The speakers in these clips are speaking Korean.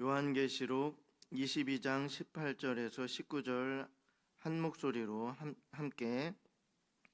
요한계시록 22장 18절에서 19절 한 목소리로 함, 함께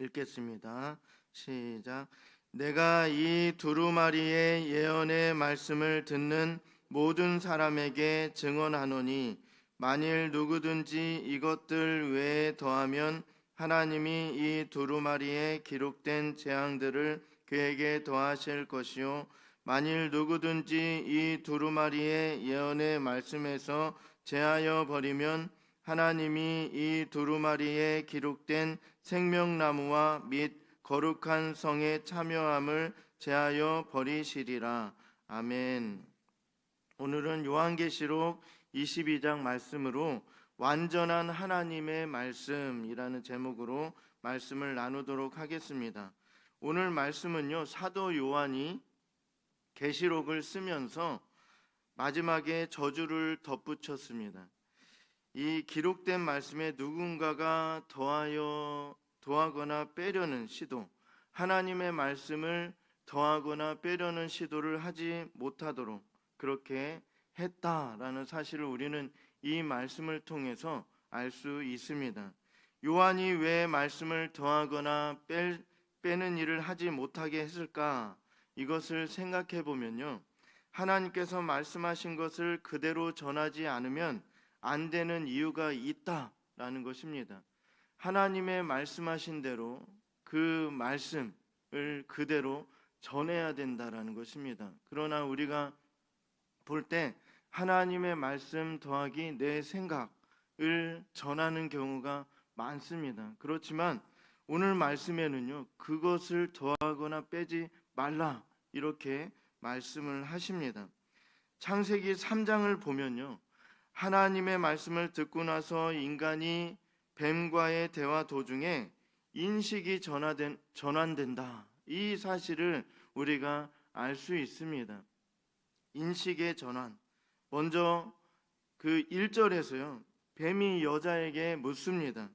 읽겠습니다. 시작. 내가 이 두루마리의 예언의 말씀을 듣는 모든 사람에게 증언하노니 만일 누구든지 이것들 외에 더하면 하나님이 이 두루마리에 기록된 재앙들을 그에게 더하실 것이요 만일 누구든지 이 두루마리의 예언의 말씀에서 제하여 버리면 하나님이 이 두루마리에 기록된 생명나무와 및 거룩한 성의 참여함을 제하여 버리시리라. 아멘. 오늘은 요한계시록 22장 말씀으로 완전한 하나님의 말씀이라는 제목으로 말씀을 나누도록 하겠습니다. 오늘 말씀은요. 사도 요한이 계시록을 쓰면서 마지막에 저주를 덧붙였습니다. 이 기록된 말씀에 누군가가 더하여 더하거나 빼려는 시도, 하나님의 말씀을 더하거나 빼려는 시도를 하지 못하도록 그렇게 했다라는 사실을 우리는 이 말씀을 통해서 알 수 있습니다. 요한이 왜 말씀을 더하거나 뺄, 빼는 일을 하지 못하게 했을까? 이것을 생각해 보면요. 하나님께서 말씀하신 것을 그대로 전하지 않으면 안 되는 이유가 있다라는 것입니다. 하나님의 말씀하신 대로 그 말씀을 그대로 전해야 된다라는 것입니다. 그러나 우리가 볼 때 하나님의 말씀 더하기 내 생각을 전하는 경우가 많습니다. 그렇지만 오늘 말씀에는요, 그것을 더하거나 빼지 말라 이렇게 말씀을 하십니다. 창세기 3장을 보면요. 하나님의 말씀을 듣고 나서 인간이 뱀과의 대화 도중에 인식이 전화된, 전환된다. 이 사실을 우리가 알 수 있습니다. 인식의 전환. 먼저 그 1절에서요. 뱀이 여자에게 묻습니다.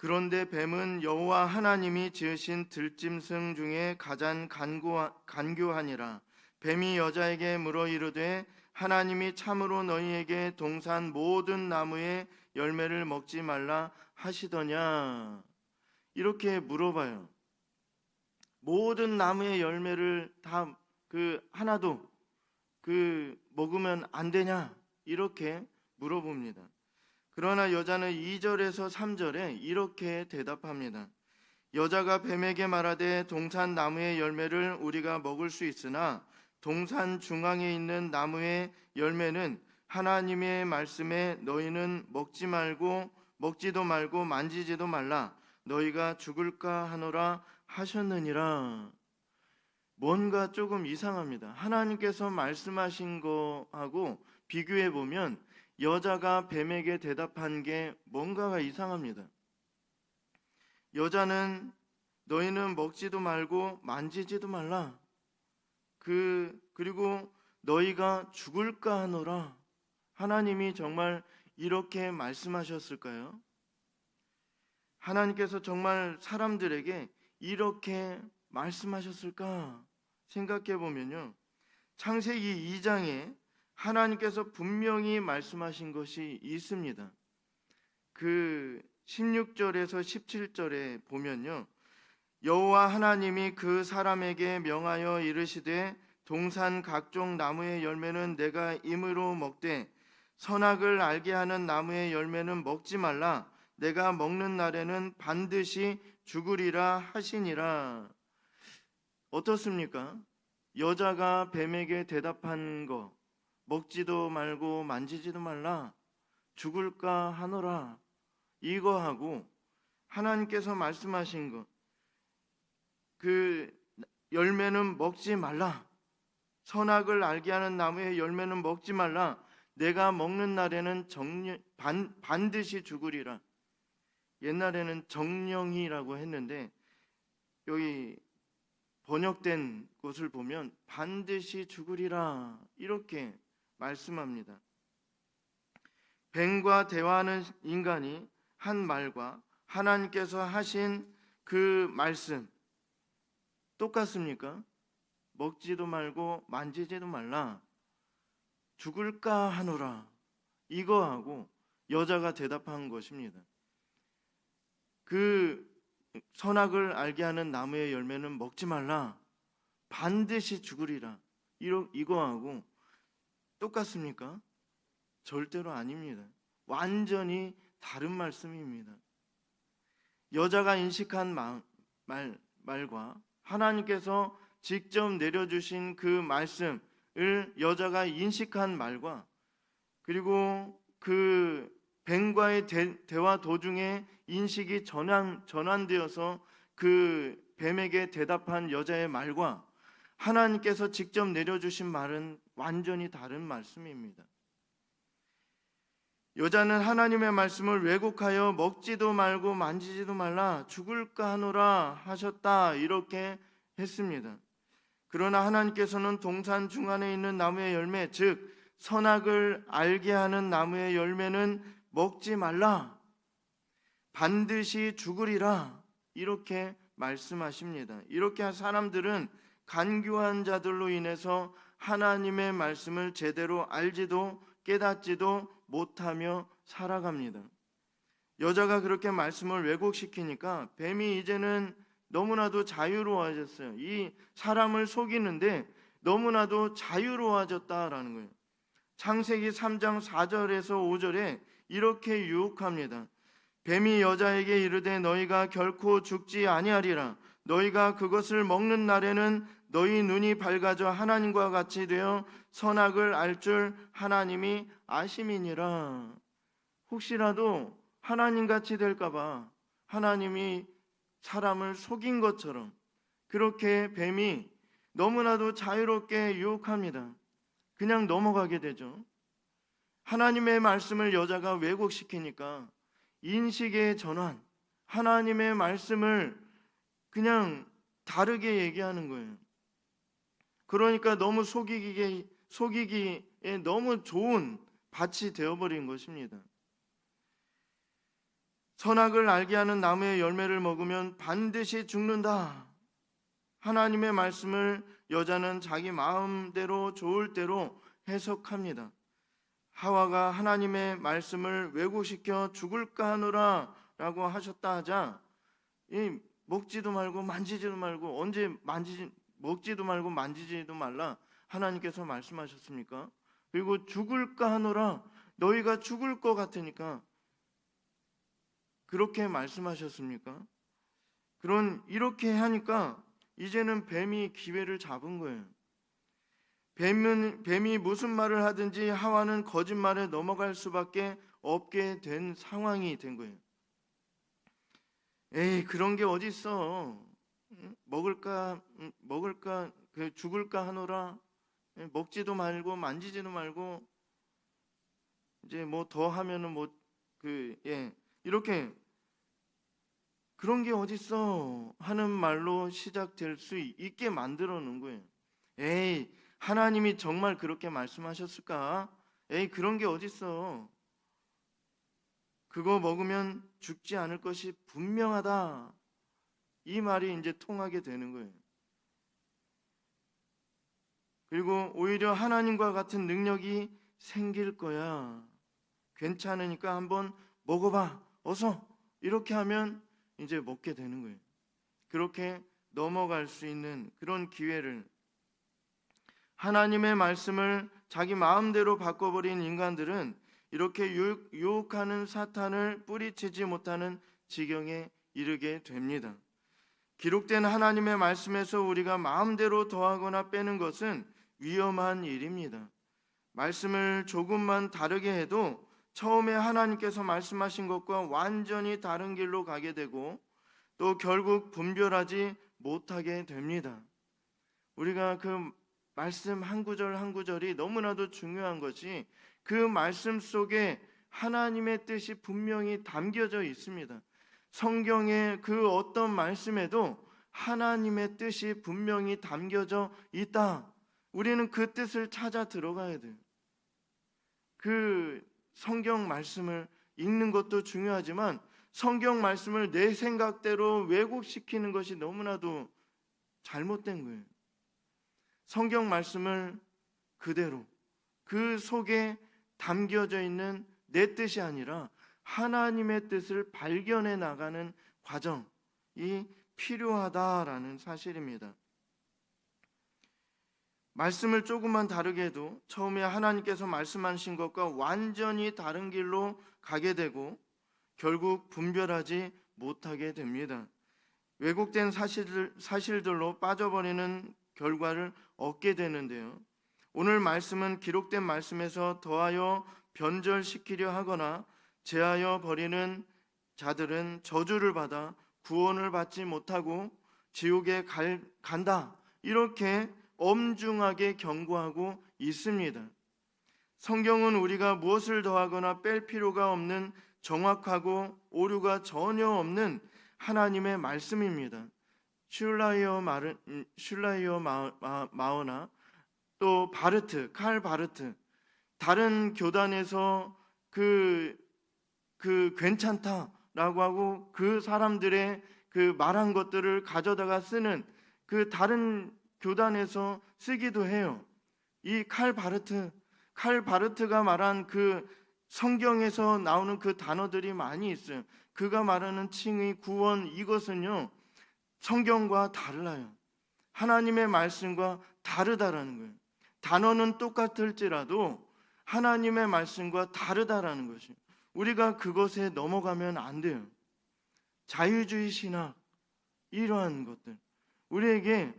그런데 뱀은 여호와 하나님이 지으신 들짐승 중에 가장 간교하니라. 뱀이 여자에게 물어 이르되 하나님이 참으로 너희에게 동산 모든 나무의 열매를 먹지 말라 하시더냐? 이렇게 물어봐요. 모든 나무의 열매를 다 그 하나도 그 먹으면 안 되냐? 이렇게 물어봅니다. 그러나 여자는 2절에서 3절에 이렇게 대답합니다. 여자가 뱀에게 말하되 동산 나무의 열매를 우리가 먹을 수 있으나 동산 중앙에 있는 나무의 열매는 하나님의 말씀에 너희는 먹지 말고 먹지도 말고 만지지도 말라 너희가 죽을까 하노라 하셨느니라. 뭔가 조금 이상합니다. 하나님께서 말씀하신 거하고 비교해 보면 여자가 뱀에게 대답한 게 뭔가가 이상합니다. 여자는 너희는 먹지도 말고 만지지도 말라. 그 그리고 너희가 죽을까 하노라. 하나님이 정말 이렇게 말씀하셨을까요? 하나님께서 정말 사람들에게 이렇게 말씀하셨을까 생각해 보면요. 창세기 2장에 하나님께서 분명히 말씀하신 것이 있습니다. 그 16절에서 17절에 보면요. 여호와 하나님이 그 사람에게 명하여 이르시되 동산 각종 나무의 열매는 내가 임으로 먹되 선악을 알게 하는 나무의 열매는 먹지 말라 내가 먹는 날에는 반드시 죽으리라 하시니라 어떻습니까? 여자가 뱀에게 대답한 거 먹지도 말고 만지지도 말라 죽을까 하노라 이거 하고 하나님께서 말씀하신 것 그 열매는 먹지 말라. 선악을 알게 하는 나무의 열매는 먹지 말라. 내가 먹는 날에는 정령, 반, 반드시 죽으리라. 옛날에는 정령이라고 했는데 여기 번역된 곳을 보면 반드시 죽으리라 이렇게 말씀합니다. 뱀과 대화하는 인간이 한 말과 하나님께서 하신 그 말씀 똑같습니까? 먹지도 말고 만지지도 말라. 죽을까 하노라 이거 하고 여자가 대답한 것입니다. 그 선악을 알게 하는 나무의 열매는 먹지 말라 반드시 죽으리라 이러, 이거하고 똑같습니까? 절대로 아닙니다. 완전히 다른 말씀입니다. 여자가 인식한 마- 말, 말과 하나님께서 직접 내려주신 그 말씀을 여자가 인식한 말과 그리고 그 뱀과의 대, 대화 도중에 인식이 전환, 전환되어서 그 뱀에게 대답한 여자의 말과 하나님께서 직접 내려주신 말은 완전히 다른 말씀입니다. 여자는 하나님의 말씀을 왜곡하여 먹지도 말고 만지지도 말라 죽을까 하노라 하셨다 이렇게 했습니다. 그러나 하나님께서는 동산 중간에 있는 나무의 열매 즉 선악을 알게 하는 나무의 열매는 먹지 말라 반드시 죽으리라 이렇게 말씀하십니다. 이렇게 한 사람들은 간교한 자들로 인해서 하나님의 말씀을 제대로 알지도 깨닫지도 못하며 살아갑니다. 여자가 그렇게 말씀을 왜곡시키니까 뱀이 이제는 너무나도 자유로워졌어요. 이 사람을 속이는데 너무나도 자유로워졌다라는 거예요. 창세기 3장 4절에서 5절에 이렇게 유혹합니다. 뱀이 여자에게 이르되 너희가 결코 죽지 아니하리라. 너희가 그것을 먹는 날에는 너희 눈이 밝아져 하나님과 같이 되어 선악을 알 줄 하나님이 아심이니라. 혹시라도 하나님 같이 될까봐 하나님이 사람을 속인 것처럼 그렇게 뱀이 너무나도 자유롭게 유혹합니다. 그냥 넘어가게 되죠. 하나님의 말씀을 여자가 왜곡시키니까 인식의 전환, 하나님의 말씀을 그냥 다르게 얘기하는 거예요. 그러니까 너무 속이기에 속이기에 너무 좋은 밭이 되어버린 것입니다. 선악을 알게 하는 나무의 열매를 먹으면 반드시 죽는다. 하나님의 말씀을 여자는 자기 마음대로 좋을 대로 해석합니다. 하와가 하나님의 말씀을 왜곡시켜 죽을까 하노라 라고 하셨다 하자 이 먹지도 말고 만지지도 말고 언제 만지지 먹지도 말고 만지지도 말라 하나님께서 말씀하셨습니까? 그리고 죽을까 하노라 너희가 죽을 것 같으니까 그렇게 말씀하셨습니까? 그런 이렇게 하니까 이제는 뱀이 기회를 잡은 거예요. 뱀은, 뱀이 무슨 말을 하든지 하와는 거짓말에 넘어갈 수밖에 없게 된 상황이 된 거예요. 에이 그런 게 어디 있어? 먹을까 음, 먹을까 그 죽을까 하노라 예, 먹지도 말고 만지지도 말고 이제 뭐 더 하면은 뭐 그 예 이렇게 그런 게 어디 있어 하는 말로 시작될 수 있게 만들어 놓은 거예요. 에이 하나님이 정말 그렇게 말씀하셨을까? 에이 그런 게 어디 있어? 그거 먹으면 죽지 않을 것이 분명하다. 이 말이 이제 통하게 되는 거예요. 그리고 오히려 하나님과 같은 능력이 생길 거야. 괜찮으니까 한번 먹어봐. 어서. 이렇게 하면 이제 먹게 되는 거예요. 그렇게 넘어갈 수 있는 그런 기회를 하나님의 말씀을 자기 마음대로 바꿔버린 인간들은 이렇게 유혹- 유혹하는 사탄을 뿌리치지 못하는 지경에 이르게 됩니다. 기록된 하나님의 말씀에서 우리가 마음대로 더하거나 빼는 것은 위험한 일입니다. 말씀을 조금만 다르게 해도 처음에 하나님께서 말씀하신 것과 완전히 다른 길로 가게 되고 또 결국 분별하지 못하게 됩니다. 우리가 그 말씀 한 구절 한 구절이 너무나도 중요한 것이 그 말씀 속에 하나님의 뜻이 분명히 담겨져 있습니다. 성경의 그 어떤 말씀에도 하나님의 뜻이 분명히 담겨져 있다. 우리는 그 뜻을 찾아 들어가야 돼요. 그 성경 말씀을 읽는 것도 중요하지만 성경 말씀을 내 생각대로 왜곡시키는 것이 너무나도 잘못된 거예요. 성경 말씀을 그대로 그 속에 담겨져 있는 내 뜻이 아니라 하나님의 뜻을 발견해 나가는 과정이 필요하다라는 사실입니다. 말씀을 조금만 다르게 해도 처음에 하나님께서 말씀하신 것과 완전히 다른 길로 가게 되고 결국 분별하지 못하게 됩니다. 왜곡된 사실들, 사실들로 빠져버리는 결과를 얻게 되는데요. 오늘 말씀은 기록된 말씀에서 더하여 변절시키려 하거나 제하여 버리는 자들은 저주를 받아 구원을 받지 못하고 지옥에 갈, 간다. 이렇게 엄중하게 경고하고 있습니다. 성경은 우리가 무엇을 더하거나 뺄 필요가 없는 정확하고 오류가 전혀 없는 하나님의 말씀입니다. 슐라이어 마르, 슐라이어 마, 마, 마어나 또 바르트, 칼 바르트 다른 교단에서 그, 그 괜찮다라고 하고 그 사람들의 그 말한 것들을 가져다가 쓰는 그 다른 교단에서 쓰기도 해요. 이 칼 바르트, 칼 바르트가 말한 그 성경에서 나오는 그 단어들이 많이 있어요. 그가 말하는 칭의, 구원 이것은요 성경과 달라요. 하나님의 말씀과 다르다라는 거예요. 단어는 똑같을지라도 하나님의 말씀과 다르다라는 것이 우리가 그것에 넘어가면 안 돼요. 자유주의 신학 이러한 것들 우리에게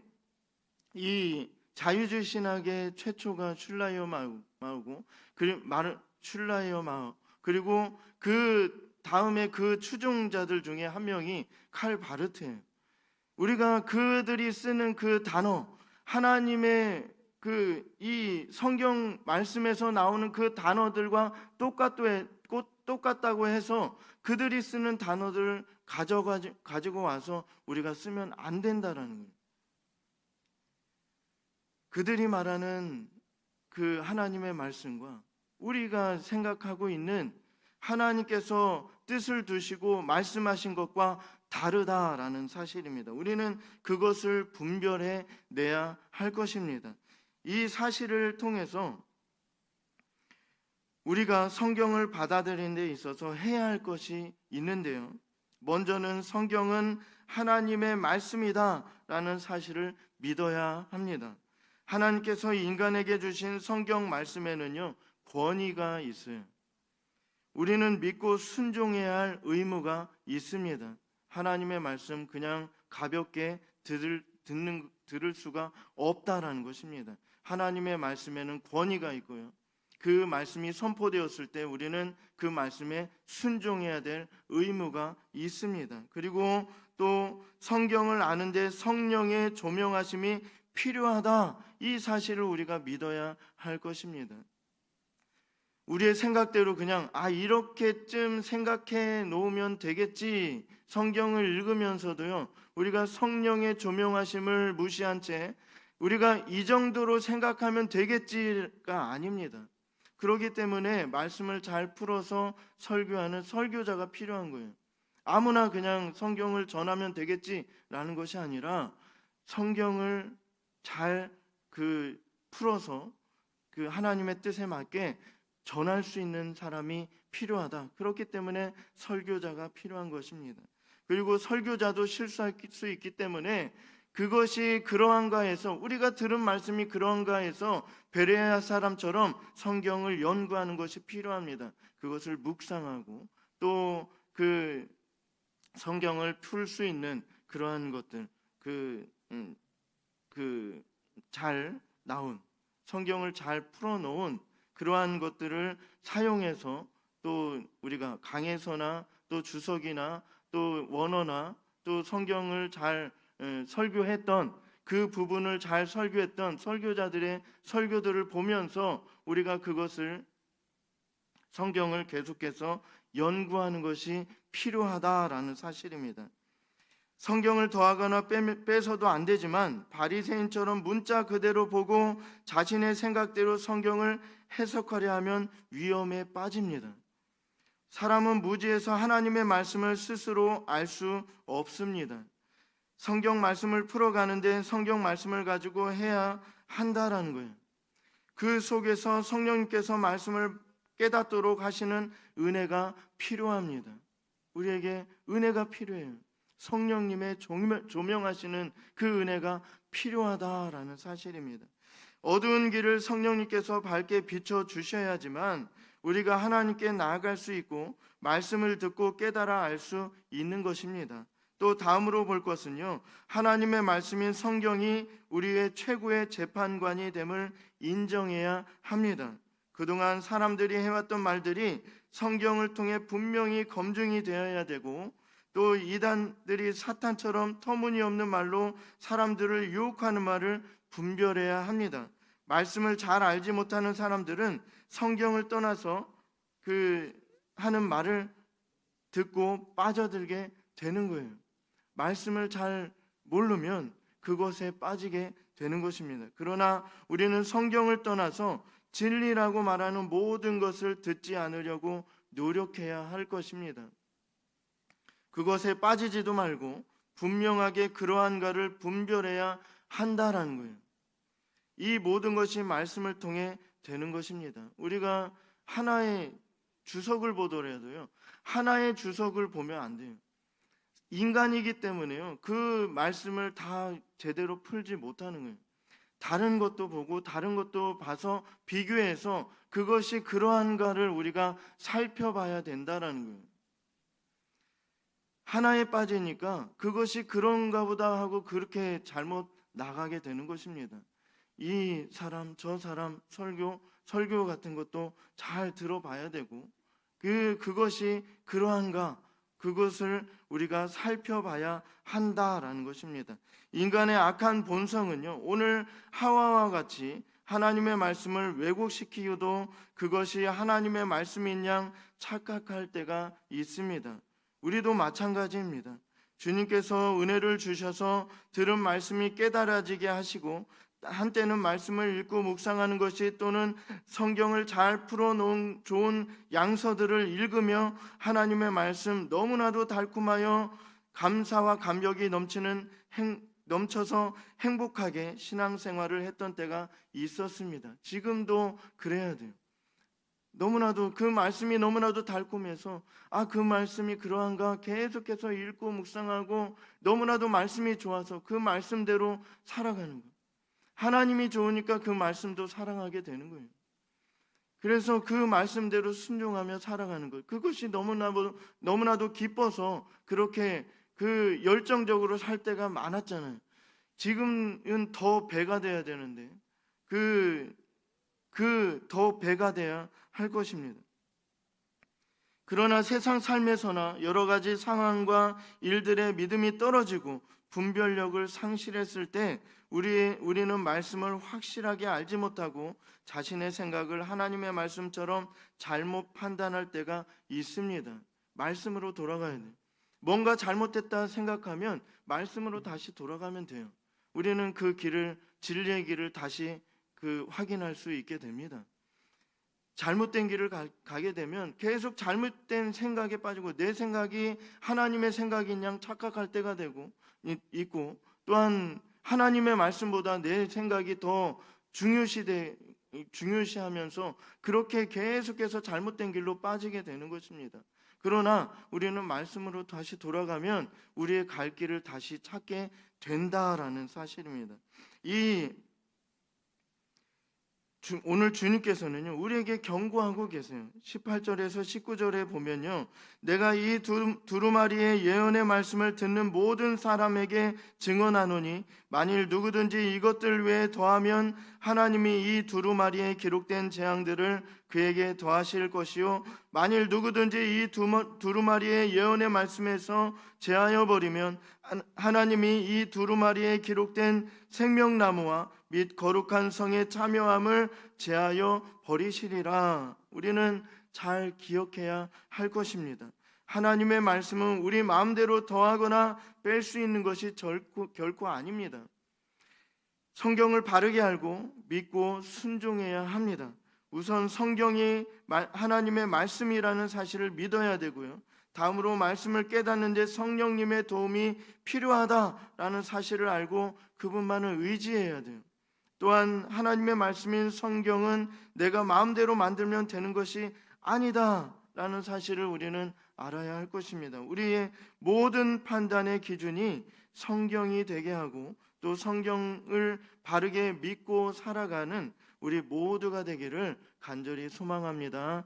이 자유주의 신학의 최초가 슐라이어 마우고 그리고 말 슐라이어 마우 그리고 그 다음에 그 추종자들 중에 한 명이 칼 바르트예요. 우리가 그들이 쓰는 그 단어 하나님의 그 이 성경 말씀에서 나오는 그 단어들과 똑같 다고 해서 그들이 쓰는 단어들을 가져가지고 와서 우리가 쓰면 안 된다라는 거예요. 그들이 말하는 그 하나님의 말씀과 우리가 생각하고 있는 하나님께서 뜻을 두시고 말씀하신 것과 다르다라는 사실입니다. 우리는 그것을 분별해 내야 할 것입니다. 이 사실을 통해서 우리가 성경을 받아들이는 데 있어서 해야 할 것이 있는데요. 먼저는 성경은 하나님의 말씀이다 라는 사실을 믿어야 합니다. 하나님께서 인간에게 주신 성경 말씀에는요, 권위가 있어요. 우리는 믿고 순종해야 할 의무가 있습니다. 하나님의 말씀 그냥 가볍게 들을, 듣는, 들을 수가 없다라는 것입니다. 하나님의 말씀에는 권위가 있고요. 그 말씀이 선포되었을 때 우리는 그 말씀에 순종해야 될 의무가 있습니다. 그리고 또 성경을 아는데 성령의 조명하심이 필요하다. 이 사실을 우리가 믿어야 할 것입니다. 우리의 생각대로 그냥 아 이렇게쯤 생각해 놓으면 되겠지. 성경을 읽으면서도요. 우리가 성령의 조명하심을 무시한 채 우리가 이 정도로 생각하면 되겠지가 아닙니다. 그렇기 때문에 말씀을 잘 풀어서 설교하는 설교자가 필요한 거예요. 아무나 그냥 성경을 전하면 되겠지라는 것이 아니라 성경을 잘 그 풀어서 그 하나님의 뜻에 맞게 전할 수 있는 사람이 필요하다. 그렇기 때문에 설교자가 필요한 것입니다. 그리고 설교자도 실수할 수 있기 때문에 그것이 그러한가 해서 우리가 들은 말씀이 그러한가 해서 베레아 사람처럼 성경을 연구하는 것이 필요합니다. 그것을 묵상하고 또 그 성경을 풀 수 있는 그러한 것들 그 음, 그잘 나온 성경을 잘 풀어 놓은 그러한 것들을 사용해서 또 우리가 강에서나 또 주석이나 또 원어나 또 성경을 잘 설교했던 그 부분을 잘 설교했던 설교자들의 설교들을 보면서 우리가 그것을 성경을 계속해서 연구하는 것이 필요하다라는 사실입니다. 성경을 더하거나 빼서도 안 되지만 바리새인처럼 문자 그대로 보고 자신의 생각대로 성경을 해석하려 하면 위험에 빠집니다. 사람은 무지에서 하나님의 말씀을 스스로 알 수 없습니다. 성경 말씀을 풀어가는데 성경 말씀을 가지고 해야 한다라는 거예요. 그 속에서 성령님께서 말씀을 깨닫도록 하시는 은혜가 필요합니다. 우리에게 은혜가 필요해요. 성령님의 조명- 조명하시는 그 은혜가 필요하다라는 사실입니다. 어두운 길을 성령님께서 밝게 비춰 주셔야지만 우리가 하나님께 나아갈 수 있고 말씀을 듣고 깨달아 알 수 있는 것입니다. 또 다음으로 볼 것은요. 하나님의 말씀인 성경이 우리의 최고의 재판관이 됨을 인정해야 합니다. 그동안 사람들이 해왔던 말들이 성경을 통해 분명히 검증이 되어야 되고 또 이단들이 사탄처럼 터무니없는 말로 사람들을 유혹하는 말을 분별해야 합니다. 말씀을 잘 알지 못하는 사람들은 성경을 떠나서 그 하는 말을 듣고 빠져들게 되는 거예요. 말씀을 잘 모르면 그것에 빠지게 되는 것입니다. 그러나 우리는 성경을 떠나서 진리라고 말하는 모든 것을 듣지 않으려고 노력해야 할 것입니다. 그것에 빠지지도 말고 분명하게 그러한가를 분별해야 한다라는 거예요. 이 모든 것이 말씀을 통해 되는 것입니다. 우리가 하나의 주석을 보더라도요. 하나의 주석을 보면 안 돼요. 인간이기 때문에요. 그 말씀을 다 제대로 풀지 못하는 거예요. 다른 것도 보고 다른 것도 봐서 비교해서 그것이 그러한가를 우리가 살펴봐야 된다라는 거예요. 하나에 빠지니까 그것이 그런가 보다 하고 그렇게 잘못 나가게 되는 것입니다. 이 사람 저 사람 설교 설교 같은 것도 잘 들어봐야 되고 그 그것이 그러한가 그것을 우리가 살펴봐야 한다라는 것입니다. 인간의 악한 본성은요. 오늘 하와와 같이 하나님의 말씀을 왜곡시키고도 그것이 하나님의 말씀인 양 착각할 때가 있습니다. 우리도 마찬가지입니다. 주님께서 은혜를 주셔서 들은 말씀이 깨달아지게 하시고 한때는 말씀을 읽고 묵상하는 것이 또는 성경을 잘 풀어놓은 좋은 양서들을 읽으며 하나님의 말씀 너무나도 달콤하여 감사와 감격이 넘치는 행, 넘쳐서 행복하게 신앙생활을 했던 때가 있었습니다. 지금도 그래야 돼요. 너무나도 그 말씀이 너무나도 달콤해서 아 그 말씀이 그러한가 계속해서 읽고 묵상하고 너무나도 말씀이 좋아서 그 말씀대로 살아가는 거예요. 하나님이 좋으니까 그 말씀도 사랑하게 되는 거예요. 그래서 그 말씀대로 순종하며 살아가는 것. 그것이 너무나도 너무나도 기뻐서 그렇게 그 열정적으로 살 때가 많았잖아요. 지금은 더 배가 돼야 되는데 그 그 더 배가 돼야 할 것입니다. 그러나 세상 삶에서나 여러 가지 상황과 일들의 믿음이 떨어지고 분별력을 상실했을 때 우리 우리는 말씀을 확실하게 알지 못하고 자신의 생각을 하나님의 말씀처럼 잘못 판단할 때가 있습니다. 말씀으로 돌아가야 돼. 뭔가 잘못됐다 생각하면 말씀으로 다시 돌아가면 돼요. 우리는 그 길을 진리의 길을 다시 그 확인할 수 있게 됩니다. 잘못된 길을 가, 게 되면 계속 잘못된 생각에 빠지고 내 생각이 하나님의 생각인 양 착각할 때가 되고 있고 또한 하나님의 말씀보다 내 생각이 더 중요시돼 중요시하면서 그렇게 계속해서 잘못된 길로 빠지게 되는 것입니다. 그러나 우리는 말씀으로 다시 돌아가면 우리의 갈 길을 다시 찾게 된다라는 사실입니다. 이 주, 오늘 주님께서는요, 우리에게 경고하고 계세요. 18절에서 19절에 보면요, 내가 이 두, 두루마리의 예언의 말씀을 듣는 모든 사람에게 증언하노니, 만일 누구든지 이것들 외에 더하면 하나님이 이 두루마리에 기록된 재앙들을 그에게 더하실 것이요, 만일 누구든지 이 두루마리의 예언의 말씀에서 제하여 버리면 하나님이 이 두루마리에 기록된 생명나무와 및 거룩한 성의 참여함을 제하여 버리시리라. 우리는 잘 기억해야 할 것입니다. 하나님의 말씀은 우리 마음대로 더하거나 뺄 수 있는 것이 결코, 결코 아닙니다. 성경을 바르게 알고 믿고 순종해야 합니다. 우선 성경이 하나님의 말씀이라는 사실을 믿어야 되고요. 다음으로 말씀을 깨닫는데 성령님의 도움이 필요하다라는 사실을 알고 그분만을 의지해야 돼요. 또한 하나님의 말씀인 성경은 내가 마음대로 만들면 되는 것이 아니다라는 사실을 우리는 알아야 할 것입니다. 우리의 모든 판단의 기준이 성경이 되게 하고 또 성경을 바르게 믿고 살아가는 우리 모두가 되기를 간절히 소망합니다.